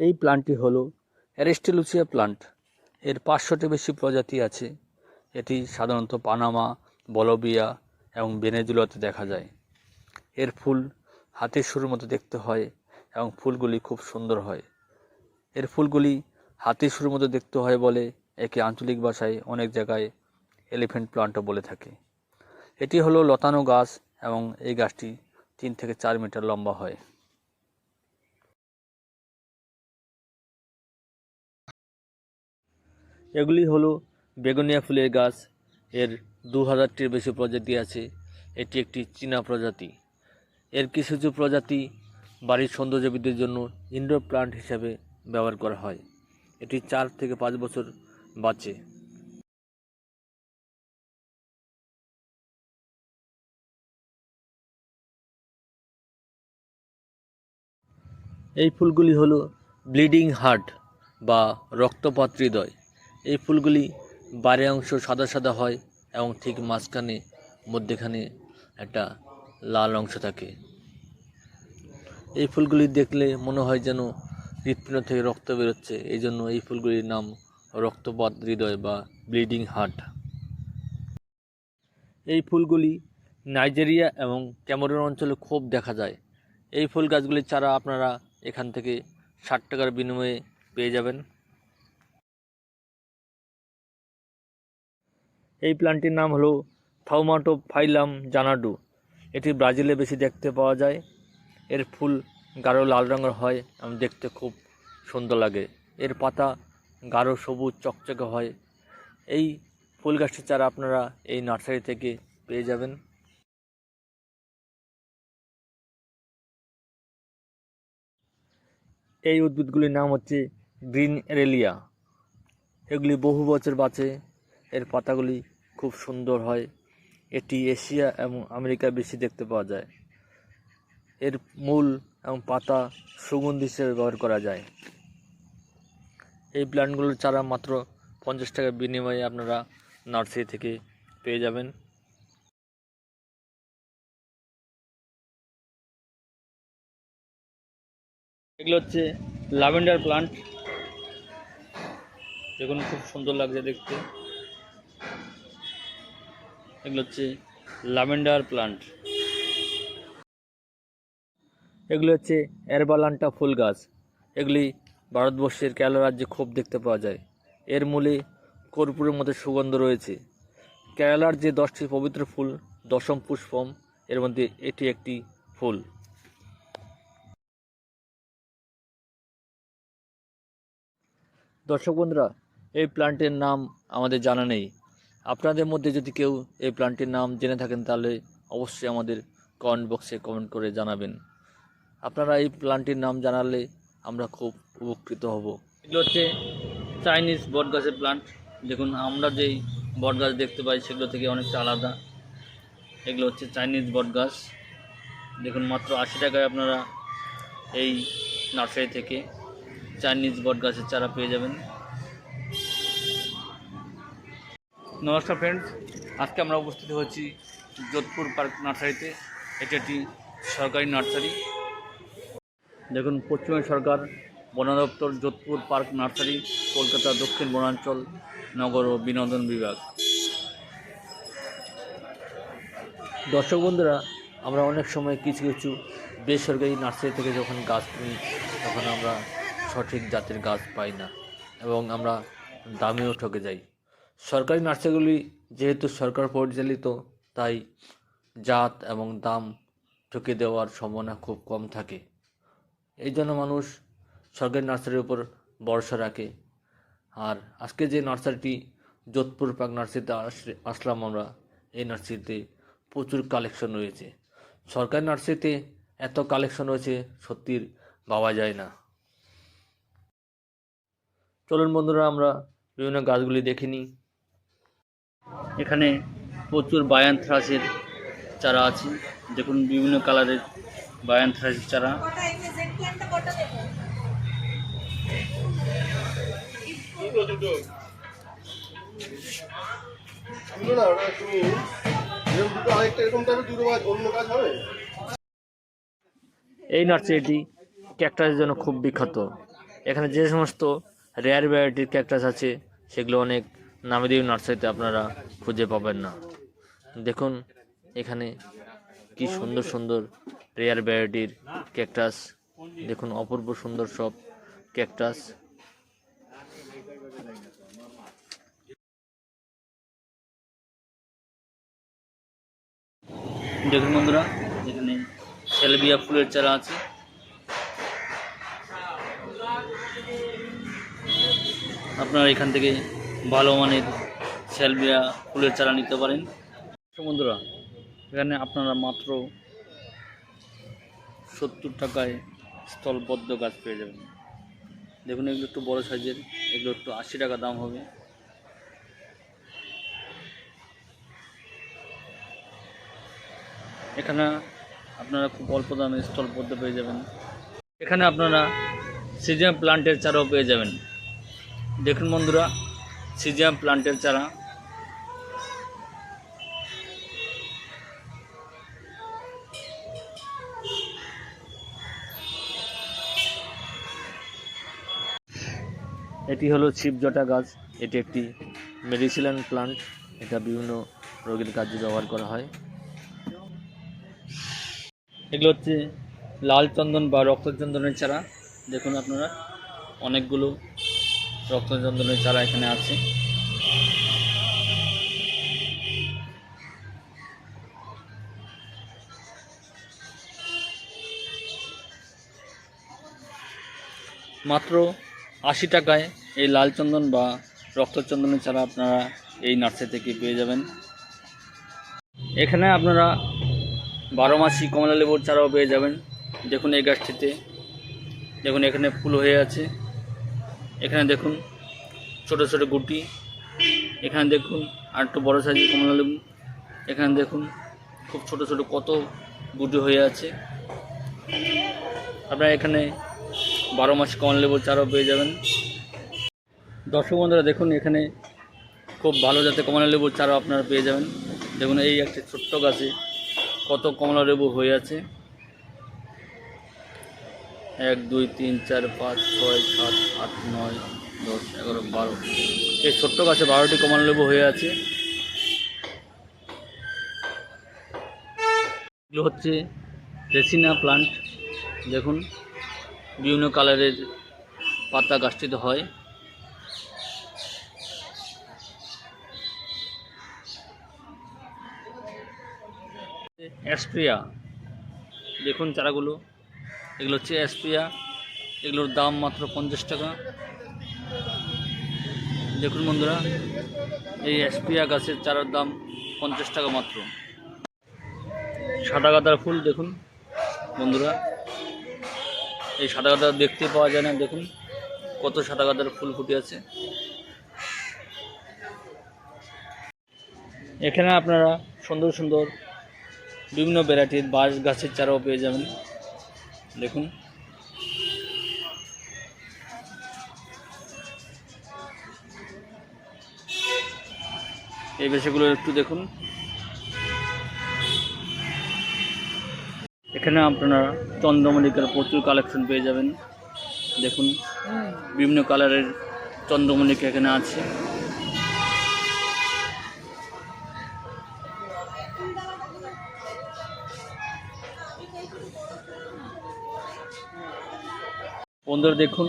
এই প্লান্টটি হলো অ্যারিস্টেলুসিয়া প্লান্ট এর পাঁচশোটি বেশি প্রজাতি আছে। এটি সাধারণত পানামা বলবিয়া এবং ভেনেজুয়েলাতে দেখা যায়। এর ফুল হাতির শুরুর মতো দেখতে হয় এবং ফুলগুলি খুব সুন্দর হয়। এর ফুলগুলি হাতির শুরুর মতো দেখতে হয় বলে একে আঞ্চলিক ভাষায় অনেক জায়গায় এলিফ্যান্ট প্লান্টও বলে থাকে। এটি হলো লতানো গাছ এবং এই গাছটি তিন থেকে চার মিটার লম্বা হয়। এগুলি হলো বেগুনিয়া ফুলের গাছ। এর দু হাজারটির বেশি প্রজাতি আছে। এটি একটি চীনা প্রজাতি। এর কিছু কিছু প্রজাতি বাড়ির সৌন্দর্য বৃদ্ধির জন্য ইনডোর প্লান্ট হিসাবে ব্যবহার করা হয়। এটি চার থেকে পাঁচ বছর বাঁচে। এই ফুলগুলি হলো ব্লিডিং হার্ট বা রক্তপাত হৃদয়। এই ফুলগুলি বাইরের অংশ সাদা সাদা হয় এবং ঠিক মাঝখানে, মধ্যেখানে একটা লাল অংশ থাকে। এই ফুলগুলি দেখলে মনে হয় যেন হৃৎপিণ্ড থেকে রক্ত বেরোচ্ছে। এই জন্য এই ফুলগুলির নাম রক্তপাত হৃদয় বা ব্লিডিং হার্ট। এই ফুলগুলি নাইজেরিয়া এবং ক্যামেরুন অঞ্চলে খুব দেখা যায়। এই ফুল গাছগুলির চারা আপনারা এখান থেকে ষাট টাকার বিনিময়ে পেয়ে যাবেন। এই প্ল্যান্টটির নাম হলো থাউমাটো ফাইলাম জানাডু এটি ব্রাজিলে বেশি দেখতে পাওয়া যায়। এর ফুল গাঢ় লাল রঙের হয়, এবং দেখতে খুব সুন্দর লাগে। এর পাতা গাঢ়, সবুজ, চকচকে হয়। এই ফুল গাছটির চারা আপনারা এই নার্সারি থেকে পেয়ে যাবেন। এই উদ্ভিদগুলির নাম হচ্ছে গ্রিন এরেলিয়া এগুলি বহু বছর বাঁচে। এর পাতাগুলি খুব সুন্দর হয়। এটি এশিয়া এবং আমেরিকা বেশি দেখতে পাওয়া যায়। এর মূল এবং পাতা সুগন্ধি হিসেবে ব্যবহার করা যায়। এই প্ল্যান্টগুলোর চারা মাত্র পঞ্চাশ টাকার বিনিময়ে আপনারা নার্সারি থেকে পেয়ে যাবেন। এগুলো হচ্ছে ল্যাভেন্ডার প্লান্ট। দেখুন, খুব সুন্দর লাগছে দেখতে। এগুলো হচ্ছে ল্যাভেন্ডার প্লান্ট। এগুলো হচ্ছে এরবালান্টা ফুল গাছ। এগুলি ভারতবর্ষের কেরলা রাজ্যে খুব দেখতে পাওয়া যায়। এর মূলে কর্পূরের মধ্যে সুগন্ধ রয়েছে। কেরালার যে দশটি পবিত্র ফুল, দশম পুষ্পম, এর মধ্যে এটি একটি ফুল। দর্শক বন্ধুরা, এই প্লান্টের নাম আমাদের জানা নেই। আপনাদের মধ্যে যদি কেউ এই প্লান্টের নাম জেনে থাকেন, তাহলে অবশ্যই আমাদের কমেন্ট বক্সে কমেন্ট করে জানাবেন। আপনারা এই প্লান্টটির নাম জানালে আমরা খুব উপকৃত হব। এগুলো হচ্ছে চাইনিজ বট গাছের প্লান্ট দেখুন, আমরা যেই বট গাছ দেখতে পাই, সেগুলো থেকে অনেকটা আলাদা। এগুলো হচ্ছে চাইনিজ বট গাছ দেখুন, মাত্র আশি টাকায় আপনারা এই নার্সারি থেকে চাইনিজ বট গাছের চারা পেয়ে যাবেন। নমস্কার ফ্রেন্ডস আজকে আমরা উপস্থিত হচ্ছি যোধপুর পার্ক নার্সারিতে। এটি একটি সরকারি নার্সারি। দেখুন, পশ্চিমবঙ্গ সরকার বন দপ্তর যোধপুর পার্ক নার্সারি, কলকাতা দক্ষিণ বনাঞ্চল, নগর ও বিনোদন বিভাগ। দর্শক বন্ধুরা, আমরা অনেক সময় কিছু কিছু বেসরকারি নার্সারি থেকে যখন গাছ কিনি তখন আমরা সঠিক জাতের গাছ পাই না এবং আমরা দামেও ঠকে যাই। সরকারি নার্সারিগুলি যেহেতু সরকার পরিচালিত, তাই জাত এবং দাম ঠকে দেওয়ার সম্ভাবনা খুব কম থাকে। এই জন্য মানুষ সরকারি নার্সারির উপর ভরসা রাখে। আর আজকে যে নার্সারিটি যোধপুর পাক নার্সারিতে আস- আসলাম আমরা, এই নার্সারিতে প্রচুর কালেকশন রয়েছে। সরকারি নার্সারিতে এত কালেকশন রয়েছে সত্যির ভাবা যায় না। চলুন বন্ধুরা, আমরা বিভিন্ন গাছগুলি দেখে নিই। এখানে প্রচুর বায়ান থ্রাসের চারা আছে। দেখুন, বিভিন্ন কালারের বায়ান থ্রাসের চারা। এই নার্সারিটি ক্যাকটাসের জন্য খুব বিখ্যাত। এখানে যে সমস্ত রেয়ার ভ্যারাইটির ক্যাকটাস আছে, সেগুলো অনেক নামি দামি নার্সারিতে আপনারা খুঁজে পাবেন না। দেখুন এখানে কি সুন্দর সুন্দর রেয়ার ভ্যারাইটির ক্যাকটাস দেখুন অপূর্ব সুন্দর সব ক্যাকটাস দেখুন বন্ধুরা, এখানে সেলবিয়া ফুলের চারা আছে। আপনারা এখান থেকে ভালো মানের সেলবিয়া ফুলের চারা নিতে পারেন। বন্ধুরা, এখানে আপনারা মাত্র সত্তর টাকায় স্থলবদ্ধ গাছ পেয়ে যাবেন। দেখুন, এগুলো একটু বড় সাইজের, এগুলো একটু আশি টাকা দাম হবে। এখানে আপনারা খুব অল্প দামে স্থলবদ্ধ পেয়ে যাবেন। এখানে আপনারা সিজিয়াম প্লান্টের চারাও পেয়ে যাবেন। দেখুন বন্ধুরা সিজিয়াম প্লান্টের চারা। এটি হলো ছিপজটা গাছ। এটি একটি মেডিসিনাল প্লান্ট। এটা বিভিন্ন রোগের কাজে ব্যবহার করা হয়। এগুলো হচ্ছে লাল চন্দন বা রক্তচন্দনের চারা। দেখুন আপনারা, অনেকগুলো রক্তচন্দনের চারা এখানে আছে। মাত্র আশি টাকায় এই লাল চন্দন বা রক্তচন্দনের চারা আপনারা এই নার্সারি থেকে পেয়ে যাবেন। এখানে আপনারা বারো মাসি কমলা লেবুর চারাও পেয়ে যাবেন। দেখুন এই গাছটিতে। দেখুন এখানে ফুল হয়ে আছে। এখানে দেখুন ছোট ছোট গুটি, এখানে দেখুন আর একটু বড়ো সাইজের কমলা লেবু, এখানে দেখুন খুব ছোট ছোট কত গুটি হয়ে আছে। আপনারা এখানে বারো মাস কমলা লেবুর চারাও পেয়ে যাবেন। দর্শক বন্ধুরা, দেখুন এখানে খুব ভালো যাতে কমলা লেবুর চারাও আপনারা পেয়ে যাবেন। দেখুন এই একটা ছোট্ট গাছে কত কমলা লেবু হয়ে আছে। এক, দুই, তিন, চার, পাঁচ, ছয়, সাত, আট, নয়, দশ, এগারো, বারো। এই ছোট্ট গাছে বারোটি কমলা লেবু হয়ে আছে। এগুলো হচ্ছে রেসিনা প্লান্ট। দেখুন, বিভিন্ন কালারের পাতা গাছটিতে হয়। অ্যাস্ট্রিয়া দেখুন চারাগুলো। এগুলো হচ্ছে অ্যাস্ট্রিয়া এগুলোর দাম মাত্র পঞ্চাশ টাকা। দেখুন বন্ধুরা, এই অ্যাস্ট্রিয়া গাছের চারার দাম পঞ্চাশ টাকা মাত্র। সাদা গাঁদার ফুল দেখুন বন্ধুরা। এই সাদা গাঁদা দেখতে পাওয়া যায় না, দেখুন কত সাদা গাঁদার ফুল ফুটে আছে। এখানে আপনারা সুন্দর সুন্দর বিভিন্ন ভ্যারাইটির বাঁশ গাছের চারাও পেয়ে যাবেন। দেখুন। এই বিষয়গুলো একটু দেখুন। এখানে আপনারা চন্দ্রমল্লিকার প্রচুর কালেকশন পেয়ে যাবেন। দেখুন, বিভিন্ন কালারের চন্দ্রমল্লিকা এখানে আছে। বন্ধুরা দেখুন,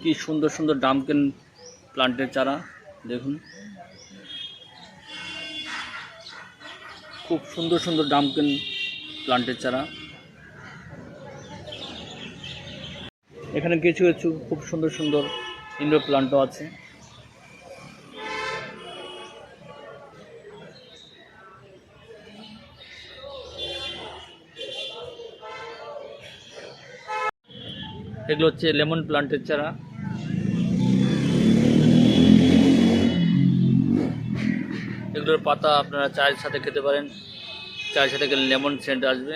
কি সুন্দর সুন্দর ডামকেন প্লান্টের চারা, দেখুন। খুব সুন্দর সুন্দর ডামকেন প্লান্টের চারা। এখানে কিছু কিছু খুব সুন্দর সুন্দর ইনডোর প্লান্টও আছে। এগুলো হচ্ছে লেমন প্লান্টের চারা। এগুলোর পাতা আপনারা চায়ের সাথে খেতে পারেন। চায়ের সাথে খেলে লেমন সেন্ট আসবে।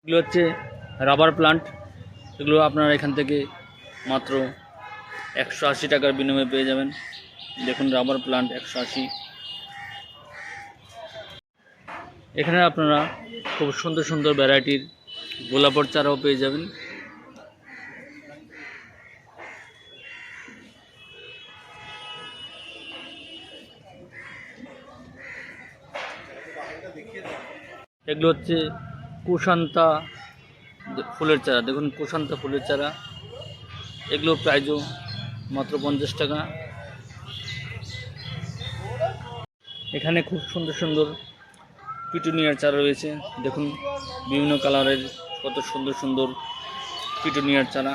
এগুলো হচ্ছে রাবার প্লান্ট। এগুলো আপনারা এখান থেকে মাত্র একশো আশি টাকার বিনিময়ে পেয়ে যাবেন। দেখুন রাবার প্লান্ট একশো আশি। এখানে আপনারা খুব সুন্দর সুন্দর ভ্যারাইটির গোলাপর চারাও পেয়ে যাবেন। এগুলো হচ্ছে কুশান্তা ফুলের চারা। দেখুন, কুশান্তা ফুলের চারা। এগুলো প্রাইজও মাত্র পঞ্চাশ টাকা। এখানে খুব সুন্দর সুন্দর পিটুনিয়ার চারা রয়েছে। দেখুন, বিভিন্ন কালারের কত সুন্দর সুন্দর পিটুনিয়ার চারা।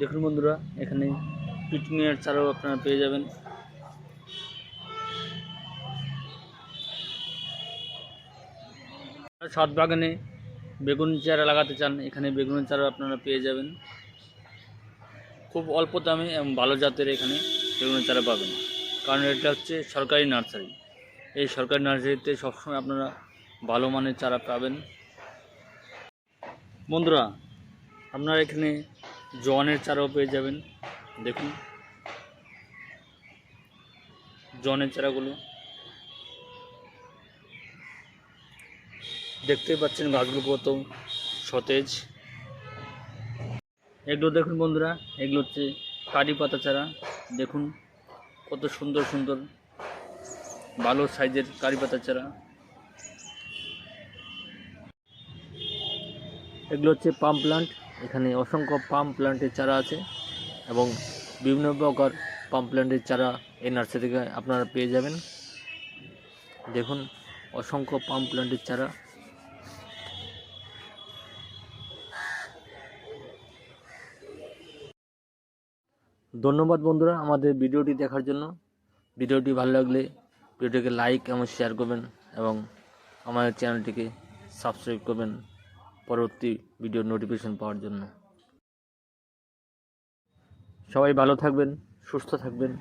দেখুন বন্ধুরা, এখানে পিটুনিয়ার চারাও আপনারা পেয়ে যাবেন। ছাদ বাগানে বেগুন চারা লাগাতে চান, এখানে বেগুনের চারা আপনারা পেয়ে যাবেন। খুব অল্প দামে এবং ভালো জাতের এখানে বেগুনের চারা পাবেন। কারণ এটা হচ্ছে সরকারি নার্সারি। এই সরকারি নার্সারিতে সবসময় আপনারা ভালো মানের চারা পাবেন। বন্ধুরা, আপনারা এখানে জনের চারাও পেয়ে যাবেন। দেখুন। জনের চারাগুলো। দেখতেই পাচ্ছেন গাছগুলো কত সতেজ। এগুলো দেখুন বন্ধুরা, এগুলো হচ্ছে কারি পাতা চারা। দেখুন কত সুন্দর সুন্দর। ভালো সাইজের কারি পাতা চারা এগুলো হচ্ছে পাম প্লান্ট। এখানে অসংখ্য পাম প্লান্টের চারা আছে এবং বিভিন্ন প্রকার পাম প্লান্টের চারা এই নার্সারি থেকে আপনারা পেয়ে যাবেন। দেখুন, অসংখ্য পাম প্লান্টের চারা। ধন্যবাদ বন্ধুরা আমাদের ভিডিওটি দেখার জন্য। ভিডিওটি ভালো লাগলে ভিডিওটিকে লাইক এবং শেয়ার করবেন এবং আমাদের চ্যানেলটিকে সাবস্ক্রাইব করবেন পরবর্তী ভিডিও নোটিফিকেশন পাওয়ার জন্য। সবাই ভালো থাকবেন, সুস্থ থাকবেন।